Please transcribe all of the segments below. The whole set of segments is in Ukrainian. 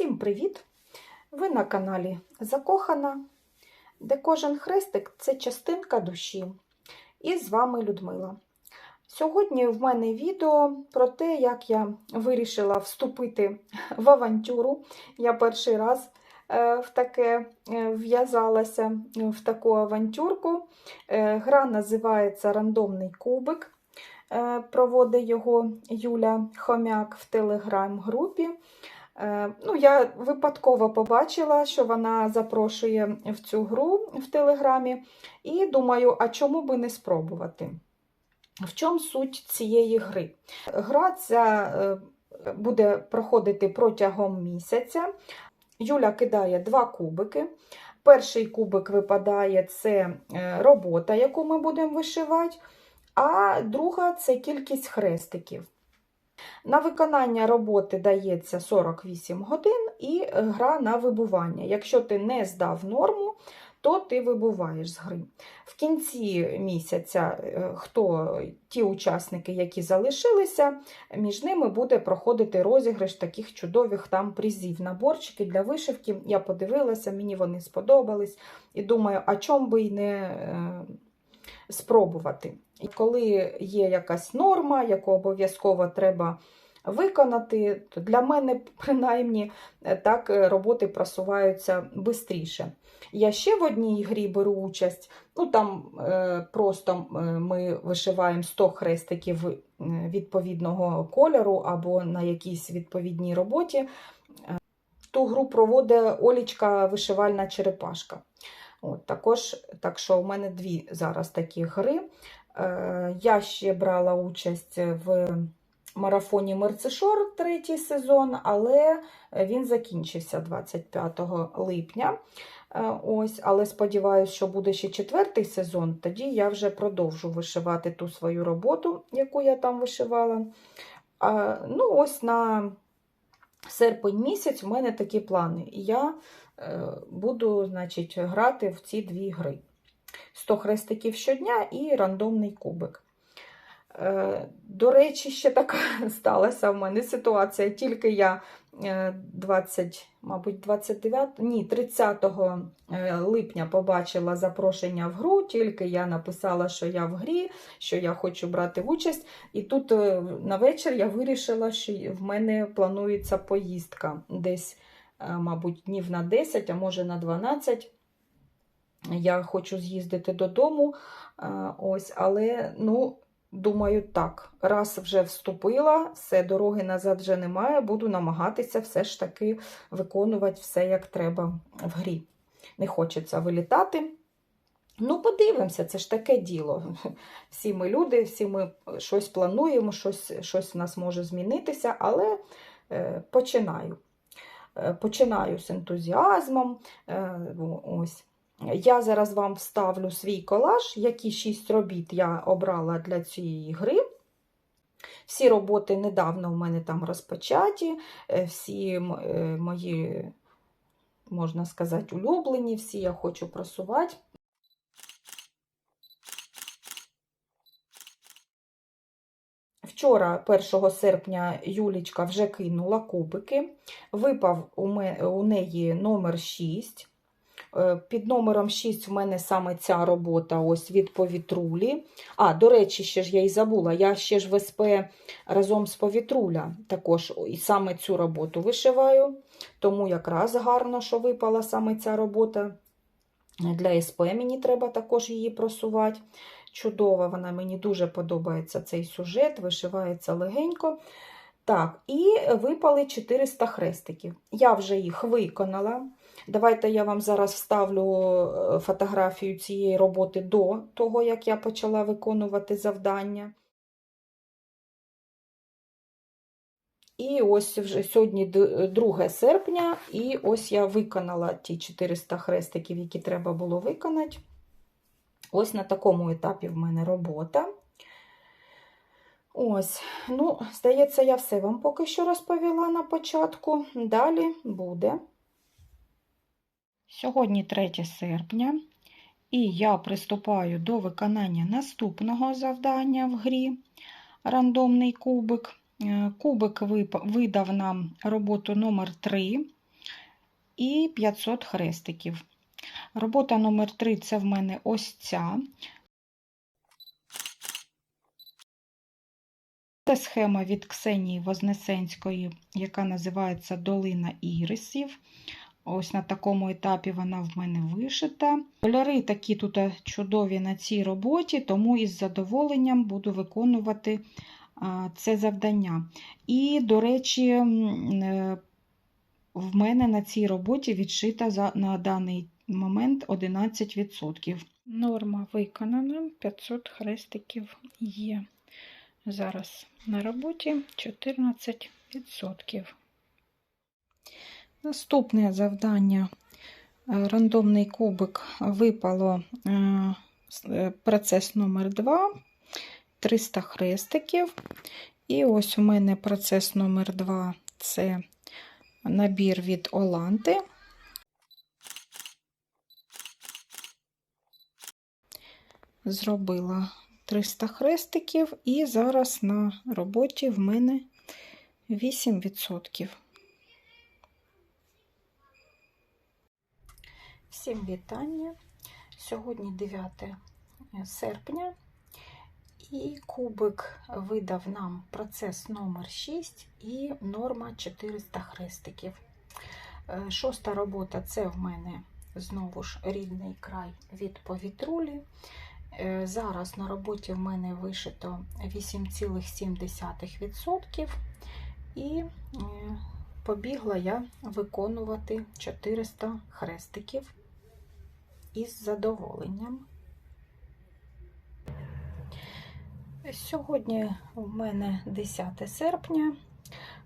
Всім привіт! Ви на каналі Закохана, де кожен хрестик це частинка душі. І з вами Людмила. Сьогодні в мене відео про те, як я вирішила вступити в авантюру. Я перший раз е, в таке е, в'язалася в таку авантюрку. Е, Гра називається Рандомний кубик. Е, Проводить його Юля Хомяк в телеграм-групі. Е, Ну, Я випадково побачила, що вона запрошує в цю гру в Телеграмі, і думаю, а чому би не спробувати? В чому суть цієї гри? Гра ця е, буде проходити протягом місяця. Юля кидає два кубики. Перший кубик випадає це е, робота, яку ми будемо вишивати, а друга це кількість хрестиків. На виконання роботи дається 48 годин і гра на вибування. Якщо ти не здав норму, то ти вибуваєш з гри. В кінці місяця е, хто ті учасники, які залишилися, між ними буде проходити розіграш таких чудових там призів. Наборчики для вишивки. Я подивилася, мені вони сподобались. І думаю, а чому би й не е, спробувати. Коли є якась норма, яку обов'язково треба виконати, то для мене, принаймні, так роботи просуваються швидше. Я ще в одній грі беру участь, ну там е, просто ми вишиваємо 100 хрестиків відповідного кольору або на якійсь відповідній роботі. Ту гру проводить Олічка вишивальна черепашка. От, також, Так що у мене дві зараз такі гри. Е, Я ще брала участь в марафоні Мерцешор третій сезон, але він закінчився 25 липня. Е, ось, Але сподіваюся, що буде ще четвертий сезон, тоді я вже продовжу вишивати ту свою роботу, яку я там вишивала. А, Ну, ось на серпень місяць у мене такі плани. Я е, буду значить, грати в ці дві гри. 100 хрестиків щодня і рандомний кубик. Е, До речі, ще така сталася в мене ситуація. Тільки я 20, мабуть, 29, ні, 30 липня побачила запрошення в гру, тільки я написала, що я в грі, що я хочу брати участь. І тут е, на вечір я вирішила, що в мене планується поїздка десь, е, мабуть, днів на 10, а може на 12. Я хочу з'їздити додому. Ось, але, ну, думаю, так, раз вже вступила, все, дороги назад вже немає, буду намагатися все ж таки виконувати все, як треба в грі. Не хочеться вилітати. Ну, подивимося, це ж таке діло. Всі ми люди, всі ми щось плануємо, щось щось в нас може змінитися, але е, починаю. Е, починаю з ентузіазмом. Е, ось. Я зараз вам вставлю свій колаж, які шість робіт я обрала для цієї гри. Всі роботи недавно в мене там розпочаті, е, всі мої, можна сказати, улюблені, всі я хочу просувати. Вчора, 1 серпня, Юлічка вже кинула кубики, випав у неї номер 6. Е, під номером 6 в мене саме ця робота ось від повітрулі. А, до речі, ще ж я й забула, я ще ж в СП разом з повітруля також і саме цю роботу вишиваю, тому якраз гарно, що випала саме ця робота. Для СП мені треба також її просувати. Чудова, вона мені дуже подобається цей сюжет, вишивається легенько. Так, і випали 400 хрестиків. Я вже їх виконала. Давайте я вам зараз вставлю е, фотографію цієї роботи до того, як я почала виконувати завдання. І ось вже сьогодні 2 серпня, і ось я виконала ті 400 хрестиків, які треба було виконати. Ось на такому етапі в мене робота. Ось, ну, здається, я все вам поки що розповіла на початку. Далі буде. Сьогодні 3 серпня, і я приступаю до виконання наступного завдання в грі рандомний кубик. Е, кубик видав нам роботу номер 3 і 500 хрестиків. Робота номер 3 це в мене ось ця. Це схема від Ксенії Вознесенської, яка називається Долина Ірисів. Ось на такому етапі вона в мене вишита. Кольори такі тут чудові на цій роботі, тому із задоволенням буду виконувати це завдання. І, до речі, е, в мене на цій роботі відшита на даний момент 11%. Норма виконана, 500 хрестиків є. Зараз на роботі 14%. Наступне завдання. Е, Рандомний кубик випало е, е, процес номер 2 300 хрестиків. І ось у мене процес номер 2 це набір від Оланти. Зробила 300 хрестиків, і зараз на роботі в мене 8%. Всім вітання. Сьогодні 9 серпня, і кубик видав нам процес номер 6 і норма 400 хрестиків. Е, Шоста робота це в мене знову ж рідний край від повітрулі. Е, Зараз на роботі в мене вишито 8,7% і е, побігла я виконувати 400 хрестиків із задоволенням. Сьогодні у мене 10 серпня.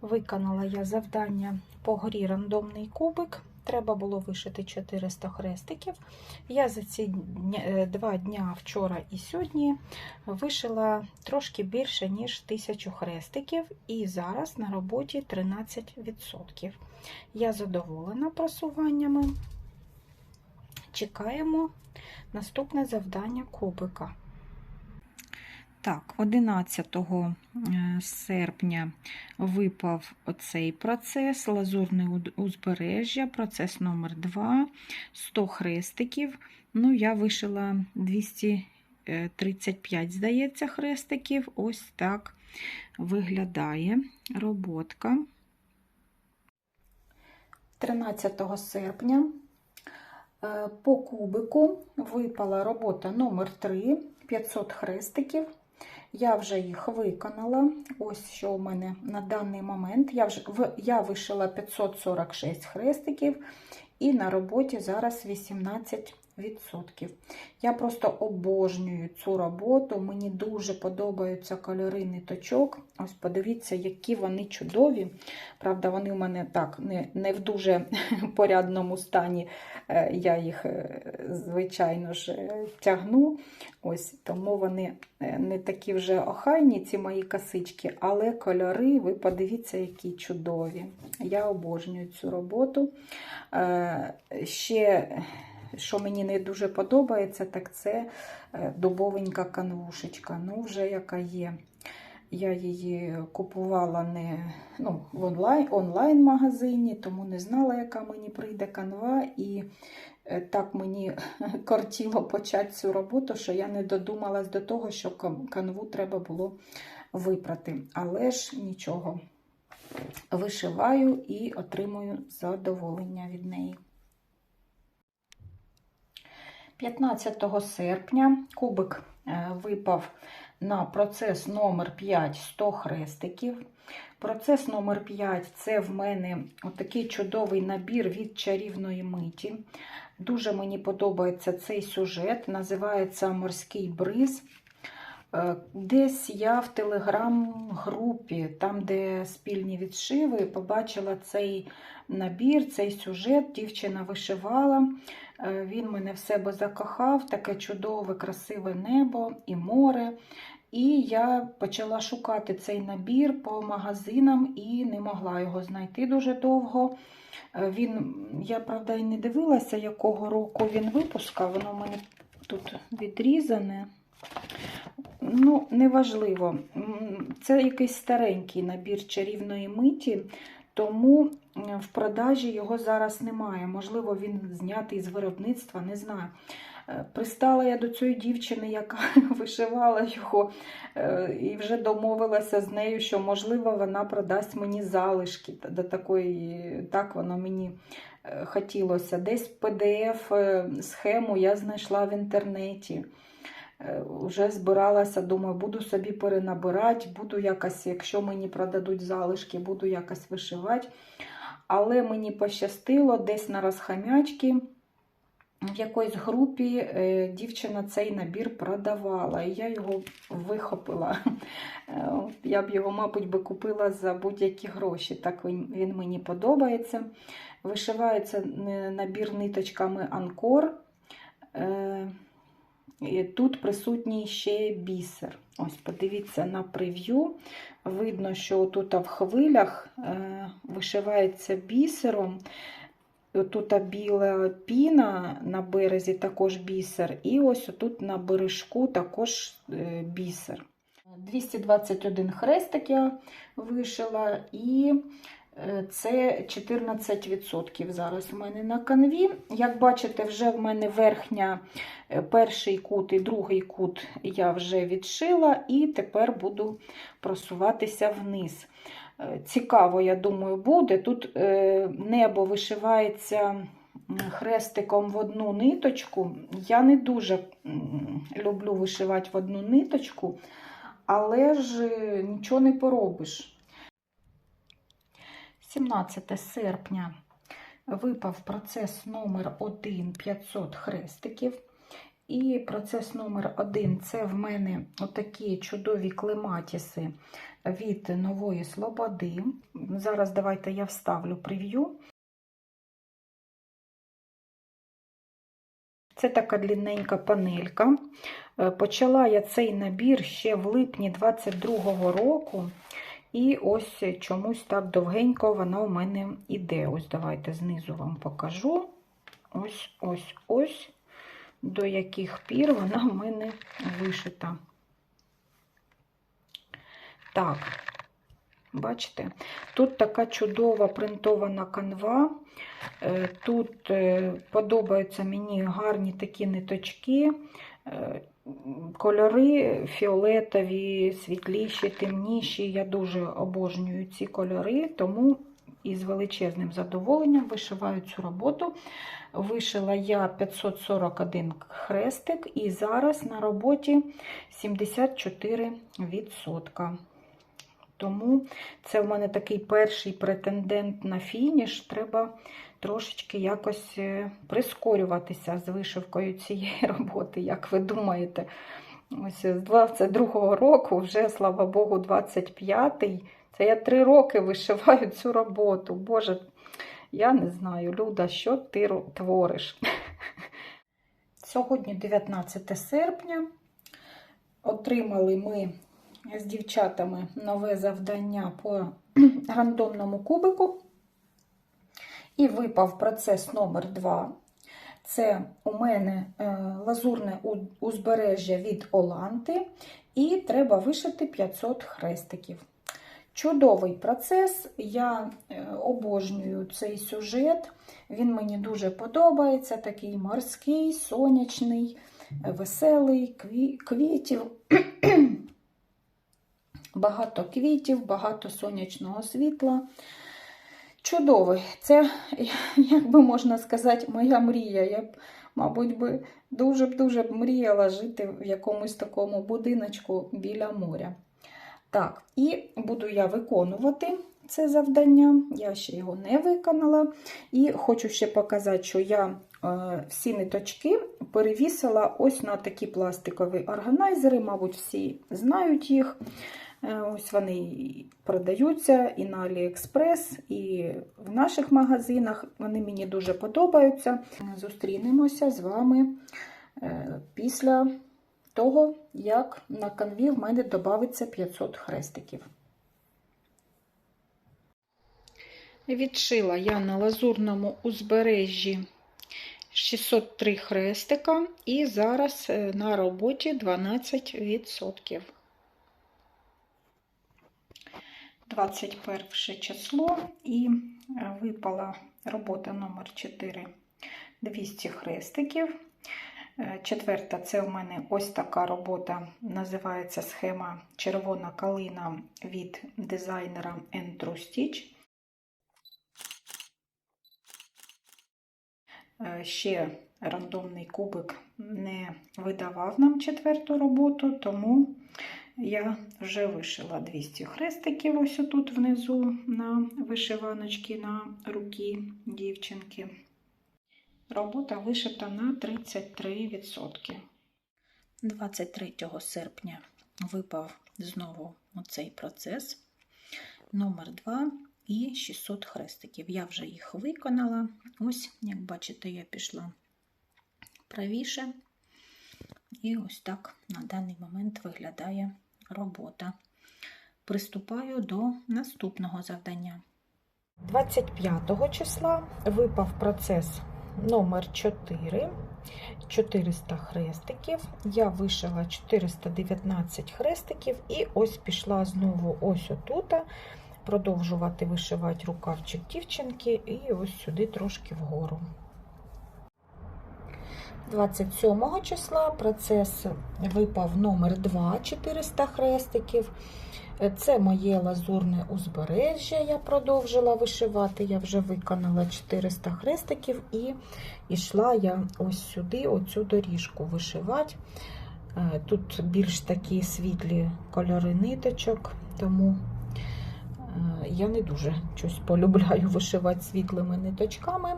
Виконала я завдання по грі рандомний кубик. Треба було вишити 400 хрестиків. Я за ці е, два дня, вчора і сьогодні, вишила трошки більше, ніж 1000 хрестиків, і зараз на роботі 13%. Я задоволена просуваннями. Чекаємо наступне завдання кубика. Так, 11 е, серпня випав оцей процес, лазурне узбережжя, процес номер 2, 100 хрестиків. Ну, я вишила 235, здається, хрестиків. Ось так виглядає роботка. 13 серпня е, по кубику випала робота номер 3 500 хрестиків. Я вже їх виконала. Ось що у мене на даний момент. Я вже я вишила 546 хрестиків, і на роботі зараз 18%. Я просто обожнюю цю роботу. Мені дуже подобаються кольори ниточок. Ось подивіться, які вони чудові. Правда, вони у мене так не, не в дуже порядному стані. Е, Я їх, е, звичайно ж, е, тягну. Ось тому вони не такі вже охайні, ці мої косички, але кольори, ви подивіться, які чудові. Я обожнюю цю роботу. Ще, що мені не дуже подобається, так це е, дубовенька канвушечка. Ну, вже яка є. Я її купувала не ну, в онлайн, онлайн-магазині, тому не знала, яка мені прийде канва. І е, так мені кортіло почати цю роботу, що я не додумалась до того, що кан- канву треба було випрати. Але ж нічого. Вишиваю і отримую задоволення від неї. 15 серпня кубик е, випав на процес номер 5 100 хрестиків. Процес номер 5 це в мене отакий чудовий набір від чарівної миті. Дуже мені подобається цей сюжет, називається Морський бриз. Е, Десь я в телеграм-групі, там, де спільні відшиви, побачила цей набір, цей сюжет. Дівчина вишивала. Е, Він мене в себе закохав, таке чудове, красиве небо і море. І я почала шукати цей набір по магазинам і не могла його знайти дуже довго. Е, Він, я правда і не дивилася, якого року він випускав. Воно в мене тут відрізане. Ну, неважливо. Це якийсь старенький набір чарівної миті. Тому в продажі його зараз немає. Можливо, він знятий з виробництва, не знаю. Е, Пристала я до цієї дівчини, яка вишивала його, е, і вже домовилася з нею, що, можливо, вона продасть мені залишки. До такої, так воно мені е, хотілося. Десь PDF е, схему я знайшла в інтернеті. Е, Вже збиралася, думаю, буду собі перенабирати, буду якось, якщо мені продадуть залишки, буду якось вишивати. Але мені пощастило десь на розхамячки. В якоїсь групі е, дівчина цей набір продавала, і я його вихопила. Е, Я б його, мабуть, би купила за будь-які гроші. Так він, він мені подобається. Вишивається набір ниточками Анкор. Тут присутній ще бісер. Ось, подивіться на прев'ю. Видно, що тут в хвилях е, вишивається бісером. Тут біла піна на березі також бісер, і ось тут на бережку також е, бісер. 221 хрестик я вишила, і це 14% зараз у мене на канві. Як бачите, вже в мене верхня е, перший кут і другий кут я вже відшила, і тепер буду просуватися вниз. Е, Цікаво, я думаю, буде. Тут е, небо вишивається хрестиком в одну ниточку. Я не дуже люблю вишивати в одну ниточку, але ж е, нічого не поробиш. 17 серпня випав процес номер 1 500 хрестиків. І процес номер 1 це в мене отакі чудові клематіси від Нової Слободи. Зараз давайте я вставлю прев'ю. Це така длинненька панелька. Почала я цей набір ще в липні 22-го року. І ось чомусь так довгенько вона у мене іде. Ось давайте знизу вам покажу. Ось, ось, ось, до яких пір вона в мене вишита. Так, бачите, тут така чудова принтована канва. Тут подобаються мені гарні такі ниточки, кольори фіолетові, світліші, темніші. Я дуже обожнюю ці кольори, тому із величезним задоволенням вишиваю цю роботу. Вишила я 541 хрестик, і зараз на роботі 74%. Тому це в мене такий перший претендент на фініш. Треба трошечки якось прискорюватися з вишивкою цієї роботи, як ви думаєте. Ось з 22-го року, вже, слава Богу, 25-й. Це я три роки вишиваю цю роботу. Боже, я не знаю, Люда, що ти твориш? Сьогодні 19 серпня. Отримали ми з дівчатами нове завдання по рандомному кубику. І випав процес номер 2 Це у мене лазурне узбережжя від Оланти. І треба вишити 500 хрестиків. Чудовий процес, я обожнюю цей сюжет, він мені дуже подобається, такий морський, сонячний, веселий, квітів, багато квітів, багато сонячного світла. Чудовий. Це, як би можна сказати, моя мрія. Я б, мабуть, би дуже-дуже мріяла жити в якомусь такому будиночку біля моря. Так, і буду я виконувати це завдання. Я ще його не виконала. І хочу ще показати, що я е, всі ниточки перевісила ось на такі пластикові органайзери, мабуть, всі знають їх. Е, ось вони продаються і на Аліекспрес, і в наших магазинах. Вони мені дуже подобаються. Зустрінемося з вами е, після того, як на канві в мене додається 500 хрестиків. Відшила я на лазурному узбережжі 603 хрестика, і зараз на роботі 12%. 21 число і е, випала робота номер 4 200 хрестиків. Е, Четверта це в мене ось така робота, називається схема Червона калина від дизайнера True Stitch. Е, Ще рандомний кубик не видавав нам четверту роботу, тому я вже вишила 200 хрестиків ось тут внизу на вишиваночки на руки дівчинки. Робота вишита на 33%. 23 серпня випав знову оцей процес номер 2 і 600 хрестиків. Я вже їх виконала. Ось, як бачите, я пішла правіше. І ось так на даний момент виглядає робота. Приступаю до наступного завдання. 25 числа випав процес номер 4 400 хрестиків. Я вишила 419 хрестиків і ось пішла знову ось отут продовжувати вишивати рукавчик дівчинки і ось сюди трошки вгору. 27 числа процес випав номер 2 400 хрестиків. Це моє лазурне узбережжя. Я продовжила вишивати. Я вже виконала 400 хрестиків і йшла я ось сюди, оцю доріжку вишивати. Тут більш такі світлі кольори ниточок, тому я не дуже щось полюбляю вишивати світлими ниточками.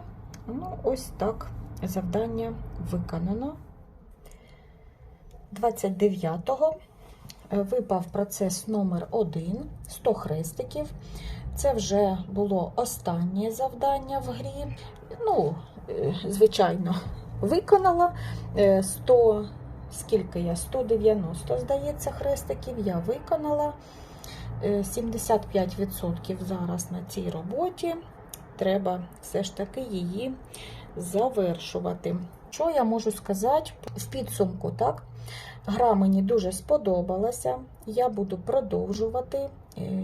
Ну, ось так завдання виконано. 29-го випав процес номер 1 100 хрестиків. Це вже було останнє завдання в грі. Ну, звичайно, виконала 100, скільки я? 190, здається, хрестиків я виконала. 75% зараз на цій роботі. Треба все ж таки її завершувати. Що я можу сказати в підсумку, так? Гра мені дуже сподобалася. Я буду продовжувати.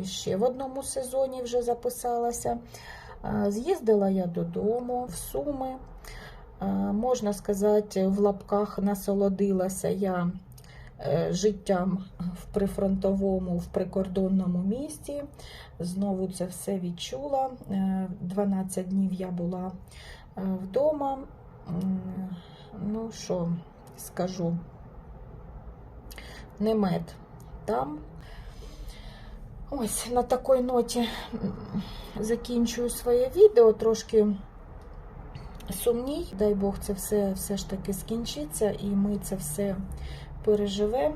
Ще в одному сезоні вже записалася. З'їздила я додому, в Суми. Можна сказати, в лапках насолодилася я життям в прифронтовому, в прикордонному місті. Знову це все відчула. 12 днів я була вдома. Ну що скажу, не мед там. Ось на такій ноті закінчую своє відео, трошки сумній. Дай Бог, це все все ж таки скінчиться, і ми це все переживемо.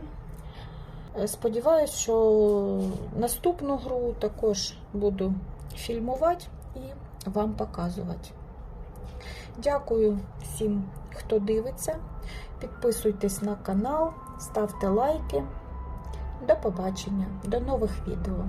Сподіваюсь, що наступну гру також буду фільмувати і вам показувати. Дякую всім, хто дивиться. Підписуйтесь на канал, ставте лайки. До побачення, до нових відео.